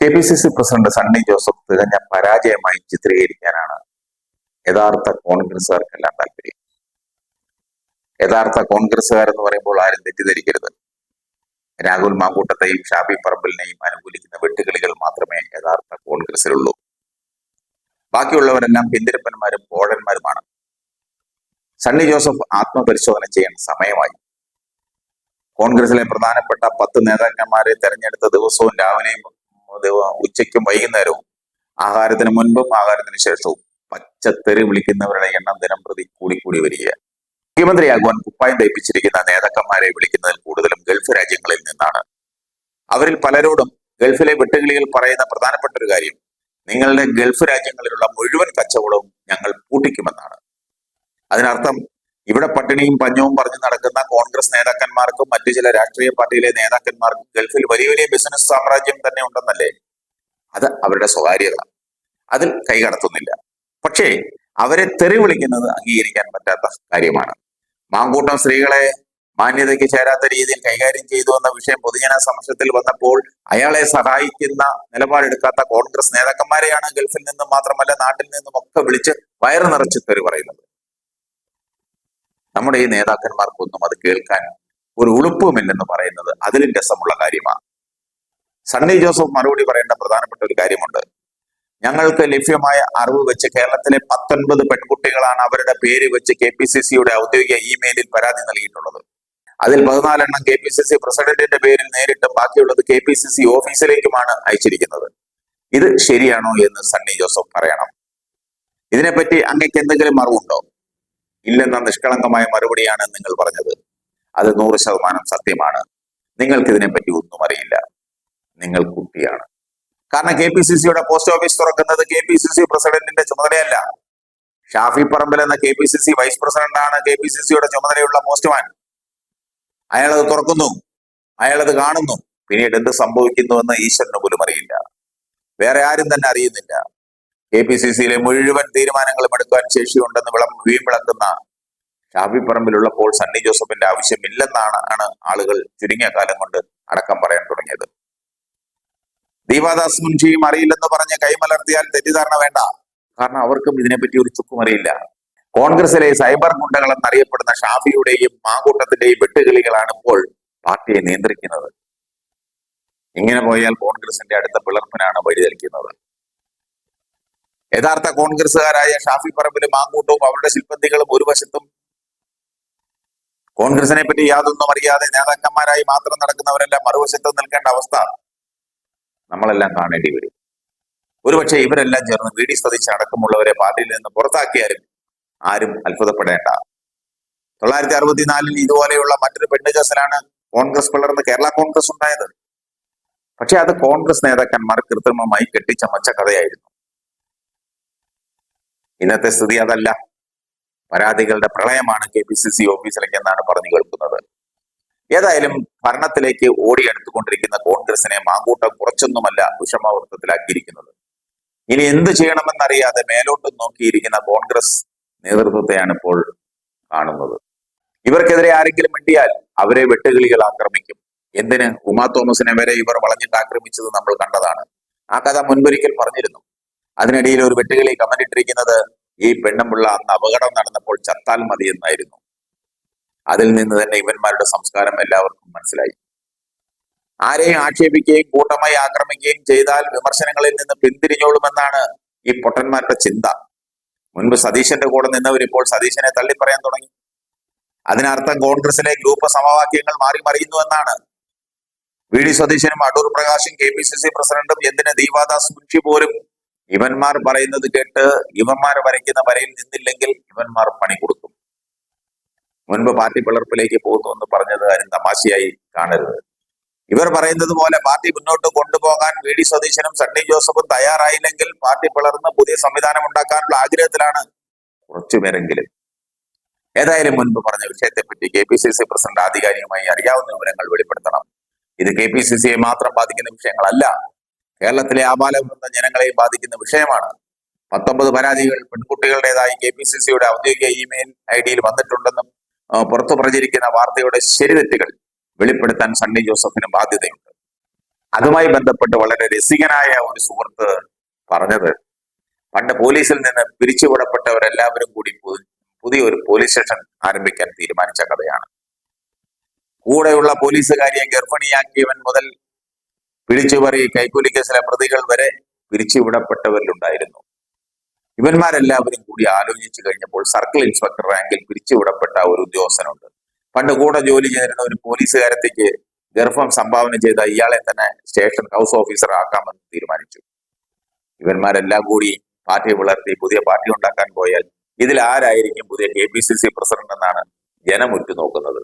K P C C president Sunny Joseph തികഞ്ഞ പരാജയമായി ചിത്രീകരിക്കാനാണ് യഥാർത്ഥ കോൺഗ്രസുകാർക്കെല്ലാം താല്പര്യം. യഥാർത്ഥ കോൺഗ്രസുകാർ എന്ന് പറയുമ്പോൾ ആരും തെറ്റിദ്ധരിക്കരുത്. രാഹുൽ മാങ്കൂട്ടത്തെയും ഷാബി പറമ്പലിനെയും അനുകൂലിക്കുന്ന വെട്ടുകളികൾ മാത്രമേ യഥാർത്ഥ കോൺഗ്രസിലുള്ളൂ ബാക്കിയുള്ളവരെല്ലാം പിന്തിരപ്പന്മാരും പോഴന്മാരുമാണ്. സണ്ണി ജോസഫ് ആത്മപരിശോധന ചെയ്യേണ്ട സമയമായി. കോൺഗ്രസിലെ പ്രധാനപ്പെട്ട പത്ത് നേതാക്കന്മാരെ തെരഞ്ഞെടുത്ത ദിവസവും രാവിലെയും ഉച്ചയ്ക്കും വൈകുന്നേരവും ആഹാരത്തിന് മുൻപും ആഹാരത്തിന് ശേഷവും പച്ചത്തെറി വിളിക്കുന്നവരുടെ എണ്ണം ദിനം പ്രതി കൂടിക്കൂടി വരിക മുഖ്യമന്ത്രിയാകുവാൻ കുപ്പായം തയ്പ്പിച്ചിരിക്കുന്ന നേതാക്കന്മാരെ വിളിക്കുന്നതിൽ കൂടുതലും ഗൾഫ് രാജ്യങ്ങളിൽ നിന്നാണ്. അവരിൽ പലരോടും ഗൾഫിലെ വെട്ടുകിളികൾ പറയുന്ന പ്രധാനപ്പെട്ട ഒരു കാര്യം നിങ്ങളുടെ ഗൾഫ് രാജ്യങ്ങളിലുള്ള മുഴുവൻ കച്ചവടവും ഞങ്ങൾ പൂട്ടിക്കുമെന്നാണ്. അതിനർത്ഥം ഇവിടെ പട്ടിണിയും പഞ്ഞവും പറഞ്ഞു നടക്കുന്ന കോൺഗ്രസ് നേതാക്കന്മാർക്കും മറ്റു ചില രാഷ്ട്രീയ പാർട്ടിയിലെ നേതാക്കന്മാർക്കും ഗൾഫിൽ വലിയ വലിയ ബിസിനസ് സാമ്രാജ്യം തന്നെ ഉണ്ടെന്നല്ലേ? അത് അവരുടെ സ്വകാര്യത. അതിൽ കൈകടത്തുന്നില്ല പക്ഷേ അവരെ തെറി വിളിക്കുന്നത് അംഗീകരിക്കാൻ പറ്റാത്ത കാര്യമാണ്. മാങ്കൂട്ടം സ്ത്രീകളെ മാന്യതയ്ക്ക് ചേരാത്ത രീതിയിൽ കൈകാര്യം ചെയ്തു എന്ന വിഷയം പൊതുജന സമക്ഷത്തിൽ വന്നപ്പോൾ അയാളെ സഹായിക്കുന്ന നിലപാടെടുക്കാത്ത കോൺഗ്രസ് നേതാക്കന്മാരെയാണ് ഗൾഫിൽ നിന്നും മാത്രമല്ല നാട്ടിൽ നിന്നും ഒക്കെ വിളിച്ച് വയറു നിറച്ച് തെറി പറയുന്നത്. നമ്മുടെ ഈ നേതാക്കന്മാർക്കൊന്നും അത് കേൾക്കാൻ ഒരു ഉളുപ്പുമില്ലെന്ന് പറയുന്നത് അതിലും രസമുള്ള കാര്യമാണ്. സണ്ണി ജോസഫ് മറുപടി പറയേണ്ട പ്രധാനപ്പെട്ട ഒരു കാര്യമുണ്ട്. ഞങ്ങൾക്ക് ലഭ്യമായ അറിവ് വെച്ച് കേരളത്തിലെ പത്തൊൻപത് പെൺകുട്ടികളാണ് അവരുടെ പേര് വെച്ച് കെ പി സി സിയുടെ ഔദ്യോഗിക ഇമെയിലിൽ പരാതി നൽകിയിട്ടുള്ളത്. അതിൽ പതിനാലെണ്ണം കെ പി സി സി പ്രസിഡന്റിന്റെ പേരിൽ നേരിട്ടും ബാക്കിയുള്ളത് കെ പി സി സി ഓഫീസിലേക്കുമാണ് അയച്ചിരിക്കുന്നത്. ഇത് ശരിയാണോ എന്ന് സണ്ണി ജോസഫ് പറയണം. ഇതിനെപ്പറ്റി അങ്ങക്ക് എന്തെങ്കിലും അറിവുണ്ടോ? ഇല്ലെന്ന നിഷ്കളങ്കമായ മറുപടിയാണ് നിങ്ങൾ പറഞ്ഞത്. അത് നൂറ് ശതമാനം സത്യമാണ്. നിങ്ങൾക്ക് ഇതിനെപ്പറ്റി ഒന്നും അറിയില്ല. നിങ്ങൾ കുട്ടിയാണ്. കാരണം കെ പി സി സിയുടെ പോസ്റ്റ് ഓഫീസ് തുറക്കുന്നത് കെ പി സി സി പ്രസിഡന്റിന്റെ ചുമതലയല്ല. ഷാഫി പറമ്പിൽ എന്ന K P C C vice പ്രസിഡന്റാണ് കെ പി സി സിയുടെ ചുമതലയുള്ള പോസ്റ്റ്മാൻ. അയാളത് തുറക്കുന്നു. അയാളത് കാണുന്നു. പിന്നീട് എന്ത് സംഭവിക്കുന്നുവെന്ന് ഈശ്വരന് പോലും അറിയില്ല. വേറെ ആരും തന്നെ അറിയുന്നില്ല. കെ പി സി സിയിലെ മുഴുവൻ തീരുമാനങ്ങളും എടുക്കാൻ ശേഷിയുണ്ടെന്ന് വിളം വീമ്പിളക്കുന്ന ഷാഫി പറമ്പിലുള്ളപ്പോൾ സണ്ണി ജോസഫിന്റെ ആവശ്യമില്ലെന്നാണ് ആണ് ആളുകൾ ചുരുങ്ങിയ കാലം കൊണ്ട് അടക്കം പറയാൻ തുടങ്ങിയത്. ദീപാദാസ് മുൻഷിയും അറിയില്ലെന്ന് പറഞ്ഞ് കൈമലർത്തിയാൽ തെറ്റിദ്ധാരണ വേണ്ട. കാരണം അവർക്കും ഇതിനെപ്പറ്റി ഒരു ചുക്കും അറിയില്ല കോൺഗ്രസിലെ സൈബർ ഗുണ്ടകൾ എന്നറിയപ്പെടുന്ന ഷാഫിയുടെയും മാങ്കൂട്ടത്തിന്റെയും വെട്ടുകിളികളാണ് ഇപ്പോൾ പാർട്ടിയെ നിയന്ത്രിക്കുന്നത്. ഇങ്ങനെ പോയാൽ കോൺഗ്രസിന്റെ അടുത്ത പിളർപ്പിനാണ് വഴിതെളിക്കുന്നത്. യഥാർത്ഥ കോൺഗ്രസുകാരായ ഷാഫി പറമ്പിലും മാങ്കൂട്ടവും അവരുടെ ശില്പന്തികളും ഒരു വശത്തും കോൺഗ്രസിനെ പറ്റി യാതൊന്നും അറിയാതെ നേതാക്കന്മാരായി മാത്രം നടക്കുന്നവരെല്ലാം മറുവശത്ത് നിൽക്കേണ്ട അവസ്ഥ നമ്മളെല്ലാം കാണേണ്ടി വരും. ഒരുപക്ഷെ ഇവരെല്ലാം ചേർന്ന് വീടി ഡി അടക്കമുള്ളവരെ പാർട്ടിയിൽ നിന്ന് പുറത്താക്കിയാലും ആരും അത്ഭുതപ്പെടേണ്ട. തൊള്ളായിരത്തി അറുപത്തിനാലിൽ ഇതുപോലെയുള്ള മറ്റൊരു പെണ്ണുകേസിലാണ് കോൺഗ്രസ് പിളർന്ന് കേരള കോൺഗ്രസ് ഉണ്ടായത്. പക്ഷെ അത് കോൺഗ്രസ് നേതാക്കന്മാർ കൃത്രിമമായി കെട്ടിച്ചമച്ച കഥയായിരുന്നു. ഇന്നത്തെ സ്ഥിതി അതല്ല. പരാതികളുടെ പ്രളയമാണ് കെ പി സി സി ഓഫീസിലേക്ക് എന്നാണ് പറഞ്ഞു കേൾക്കുന്നത്. ഏതായാലും ഭരണത്തിലേക്ക് ഓടിയെടുത്തുകൊണ്ടിരിക്കുന്ന കോൺഗ്രസിനെ മാങ്കൂട്ടം കുറച്ചൊന്നുമല്ല വിഷമാവൃത്തത്തിലാക്കിയിരിക്കുന്നത് ഇനി എന്ത് ചെയ്യണമെന്നറിയാതെ മേലോട്ട് നോക്കിയിരിക്കുന്ന കോൺഗ്രസ് നേതൃത്വത്തെയാണ് ഇപ്പോൾ കാണുന്നത്. ഇവർക്കെതിരെ ആരെങ്കിലും മിണ്ടിയാൽ അവരെ വെട്ടുകിളികൾ ആക്രമിക്കും. എന്തിന്? ഉമാ തോമസിനെ വരെ ഇവർ വളഞ്ഞിട്ട് ആക്രമിച്ചത് നമ്മൾ കണ്ടതാണ്. ആ കഥ മുൻപൊരിക്കൽ പറഞ്ഞിരുന്നു. അതിനിടയിൽ ഒരു വെട്ടുകളി കമന്റ് ഇട്ടിരിക്കുന്നത് ഈ പെണ്ണുമുള്ള അന്ന് അപകടം നടന്നപ്പോൾ ചത്താൽ മതി എന്നായിരുന്നു. അതിൽ നിന്ന് തന്നെ ഇവന്മാരുടെ സംസ്കാരം എല്ലാവർക്കും മനസ്സിലായി. ആരെയും ആക്ഷേപിക്കുകയും കൂട്ടമായി ആക്രമിക്കുകയും ചെയ്താൽ വിമർശനങ്ങളിൽ നിന്ന് പിന്തിരിഞ്ഞോളുമെന്നാണ് ഈ പൊട്ടന്മാരുടെ ചിന്ത. മുൻപ് സതീശന്റെ കൂടെ നിന്നവർ ഇപ്പോൾ സതീശനെ തള്ളിപ്പറയാൻ തുടങ്ങി. അതിനർത്ഥം കോൺഗ്രസിലെ ഗ്രൂപ്പ് സമവാക്യങ്ങൾ മാറി മറിയുന്നു എന്നാണ്. വി. ഡി. സതീശനും അടൂർ പ്രകാശും കെ. പി. സി. സി പ്രസിഡന്റും എന്തിന് ദീപാദാസ് മുൻഷി പോലും ഇവന്മാർ പറയുന്നത് കേട്ട് ഇവന്മാർ വരയ്ക്കുന്ന വരയിൽ നിന്നില്ലെങ്കിൽ ഇവന്മാർ പണി കൊടുക്കും മുൻപ് പാർട്ടി പിളർപ്പിലേക്ക് പോകുന്നു എന്ന് പറഞ്ഞത് ആരും തമാശയായി കാണരുത്. ഇവർ പറയുന്നത് പോലെ പാർട്ടി മുന്നോട്ട് കൊണ്ടുപോകാൻ വി ഡി സതീശനും സണ്ണി ജോസഫും തയ്യാറായില്ലെങ്കിൽ പാർട്ടി പിളർന്ന് പുതിയ സംവിധാനം ഉണ്ടാക്കാനുള്ള ആഗ്രഹത്തിലാണ് കുറച്ചുപേരെങ്കിലും ഏതായാലും മുൻപ് പറഞ്ഞ വിഷയത്തെപ്പറ്റി K P C C president ആധികാരികമായി അറിയാവുന്ന വിവരങ്ങൾ വെളിപ്പെടുത്തണം. ഇത് കെ പി സി സിയെ മാത്രം ബാധിക്കുന്ന വിഷയങ്ങളല്ല. കേരളത്തിലെ ആബാലവൃന്ദ ജനങ്ങളെയും ബാധിക്കുന്ന വിഷയമാണ്. പത്തൊമ്പത് പരാതികൾ പെൺകുട്ടികളുടേതായി കെ പി സി സിയുടെ ഔദ്യോഗിക ഇമെയിൽ ഐ ഡിയിൽ വന്നിട്ടുണ്ടെന്നും പുറത്തു പ്രചരിക്കുന്ന വാർത്തയുടെ ശരിതെറ്റുകൾ വെളിപ്പെടുത്താൻ സണ്ണി ജോസഫിന് ബാധ്യതയുണ്ട്. അതുമായി ബന്ധപ്പെട്ട് വളരെ രസികനായ ഒരു സുഹൃത്ത് പറഞ്ഞത് പണ്ട് പോലീസിൽ നിന്ന് പിരിച്ചുവിടപ്പെട്ടവരെല്ലാവരും കൂടി പുതിയൊരു പോലീസ് സ്റ്റേഷൻ ആരംഭിക്കാൻ തീരുമാനിച്ച കഥയാണ്. കൂടെയുള്ള പോലീസുകാരിയെ ഗർഭിണിയാക്കിയവൻ മുതൽ പിടിച്ചുപറി കൈക്കൂലി കേസിലെ പ്രതികൾ വരെ പിരിച്ചുവിടപ്പെട്ടവരിലുണ്ടായിരുന്നു ഇവന്മാരെല്ലാവരും കൂടി ആലോചിച്ചു കഴിഞ്ഞപ്പോൾ സർക്കിൾ ഇൻസ്പെക്ടർ റാങ്കിൽ പിരിച്ചുവിടപ്പെട്ട ഒരു ഉദ്യോഗസ്ഥനുണ്ട്. പണ്ട് കൂടെ ജോലി ചെയ്തിരുന്ന ഒരു പോലീസുകാരത്തേക്ക് ഗർഭം സംഭാവന ചെയ്ത ഇയാളെ തന്നെ സ്റ്റേഷൻ ഹൗസ് ഓഫീസർ ആക്കാമെന്ന് തീരുമാനിച്ചു. ഇവന്മാരെല്ലാം കൂടി പാർട്ടി വളർത്തി പുതിയ പാർട്ടി ഉണ്ടാക്കാൻ പോയാൽ ഇതിൽ ആരായിരിക്കും പുതിയ K P C C president എന്നാണ് ജനം ഉറ്റുനോക്കുന്നത്.